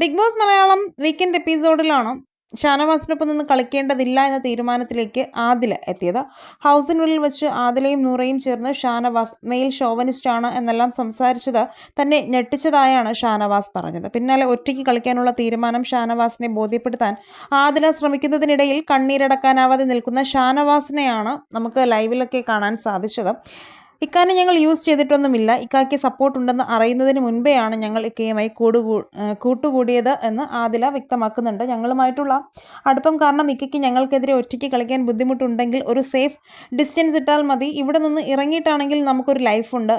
Big Boss Malayalam weekend എപ്പിസോഡിലാണോ ഷാനവാസിനൊപ്പം നിന്ന് കളിക്കേണ്ടതില്ല എന്ന തീരുമാനത്തിലേക്ക് ആദില എത്തിയത്. ഹൗസിനുള്ളിൽ വെച്ച് ആദിലയും നൂറയും ചേർന്ന് ഷാനവാസ് മെയിൽ ഷോവനിസ്റ്റ് ആണ് എന്നെല്ലാം സംസാരിച്ചത് തന്നെ ഞെട്ടിച്ചതായാണ് ഷാനവാസ് പറഞ്ഞത്. പിന്നാലെ ഒറ്റയ്ക്ക് കളിക്കാനുള്ള തീരുമാനം ഷാനവാസിനെ ബോധ്യപ്പെടുത്താൻ ആദില ശ്രമിക്കുന്നതിനിടയിൽ കണ്ണീരടക്കാനാവാതെ നിൽക്കുന്ന ഷാനവാസിനെയാണ് നമുക്ക് ലൈവിലൊക്കെ കാണാൻ സാധിച്ചത്. ഇക്കാര്യം ഞങ്ങൾ യൂസ് ചെയ്തിട്ടൊന്നുമില്ല. ഇക്കായ്ക്ക് സപ്പോർട്ട് ഉണ്ടെന്ന് അറിയുന്നതിന് മുൻപെയാണ് ഞങ്ങൾ ഇക്കയുമായി കൂടു കൂട്ടുകൂടിയത് എന്ന് ആദില വ്യക്തമാക്കുന്നുണ്ട്. ഞങ്ങളുമായിട്ടുള്ള അടുപ്പം കാരണം ഇക്കയ്ക്ക് ഞങ്ങൾക്കെതിരെ ഒറ്റയ്ക്ക് കളിക്കാൻ ബുദ്ധിമുട്ടുണ്ടെങ്കിൽ ഒരു സേഫ് ഡിസ്റ്റൻസ് ഇട്ടാൽ മതി. ഇവിടെ നിന്ന് ഇറങ്ങിയിട്ടാണെങ്കിൽ നമുക്കൊരു ലൈഫുണ്ട്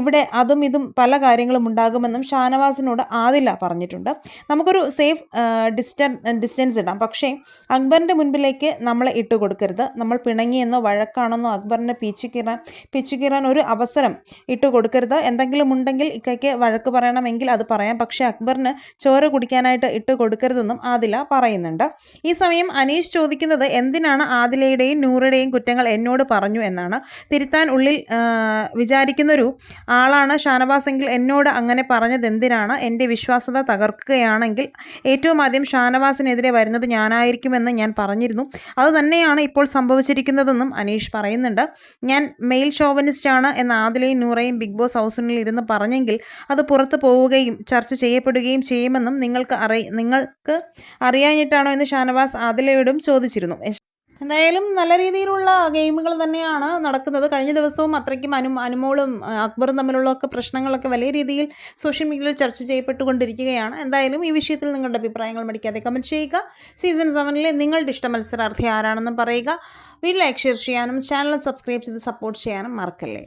ഇവിടെ അതും ഇതും പല കാര്യങ്ങളും ഉണ്ടാകുമെന്നും ഷാനവാസിനോട് ആദില പറഞ്ഞിട്ടുണ്ട്. നമുക്കൊരു സേഫ് ഡിസ്റ്റൻ ഡിസ്റ്റൻസ് ഇടാം. പക്ഷേ അക്ബറിന്റെ മുൻപിലേക്ക് നമ്മളെ ഇട്ട് കൊടുക്കരുത് നമ്മൾ പിണങ്ങിയെന്നോ വഴക്കാണെന്നോ അക്ബറിനെ പിച്ചുകിറാൻ പീച്ചുകീറാൻ ഒരു അവസരം ഇട്ട് കൊടുക്കരുത്. എന്തെങ്കിലും ഉണ്ടെങ്കിൽ ഇക്കയ്ക്ക് വഴക്ക് പറയണമെങ്കിൽ അത് പറയാം. പക്ഷേ അക്ബറിന് ചോര കുടിക്കാനായിട്ട് ഇട്ട് കൊടുക്കരുതെന്നും ആദില പറയുന്നുണ്ട്. ഈ സമയം അനീഷ് ചോദിക്കുന്നത് എന്തിനാണ് ആദിലയുടെയും നൂറുടെയും കുറ്റങ്ങൾ എന്നോട് പറഞ്ഞു എന്നാണ്. തിരുത്താൻ ഉള്ളിൽ വിചാരിക്കുന്നൊരു ആളാണ് ഷാനവാസ് എങ്കിൽ എന്നോട് അങ്ങനെ പറഞ്ഞത് എന്തിനാണ്? എന്റെ വിശ്വാസത തകർക്കുകയാണെങ്കിൽ ഏറ്റവും ആദ്യം ഷാനവാസിനെതിരെ വരുന്നത് ഞാനായിരിക്കുമെന്ന് ഞാൻ പറഞ്ഞിരുന്നു. അത് തന്നെയാണ് ഇപ്പോൾ സംഭവിച്ചിരിക്കുന്നതെന്നും അനീഷ് പറയുന്നുണ്ട്. ഞാൻ മെയിൽ ഷോവനിസ്റ്റ് ആണ് എന്ന് ആദിലയും നൂറയും ബിഗ് ബോസ് ഹൗസിനുള്ളിൽ ഇരുന്ന് പറഞ്ഞെങ്കിൽ അത് പുറത്തു പോവുകയും ചർച്ച ചെയ്യപ്പെടുകയും ചെയ്യുമെന്നും നിങ്ങൾക്ക് അറിയ നിങ്ങൾക്ക് അറിയാഞ്ഞിട്ടാണോ എന്ന് ഷാനവാസ് ആദിലയോടും ചോദിച്ചിരുന്നു. എന്തായാലും നല്ല രീതിയിലുള്ള ഗെയിമുകൾ തന്നെയാണ് നടക്കുന്നത്. കഴിഞ്ഞ ദിവസവും അത്രയ്ക്കും അനു അനുമോളും അക്ബറും തമ്മിലുള്ള ഒക്കെ പ്രശ്നങ്ങളൊക്കെ വലിയ രീതിയിൽ സോഷ്യൽ മീഡിയയിൽ ചർച്ച ചെയ്യപ്പെട്ടുകൊണ്ടിരിക്കുകയാണ്. എന്തായാലും ഈ വിഷയത്തിൽ നിങ്ങളുടെ അഭിപ്രായങ്ങൾ മടിക്കാതെ കമന്റ് ചെയ്യുക. സീസൺ സെവനിലെ നിങ്ങളുടെ ഇഷ്ട മത്സരാർത്ഥി ആരാണെന്നും പറയുക. വീട്ടിൽ ലൈക്ക് ഷെയർ ചെയ്യാനും ചാനൽ സബ്സ്ക്രൈബ് ചെയ്ത് സപ്പോർട്ട് ചെയ്യാനും മറക്കല്ലേ.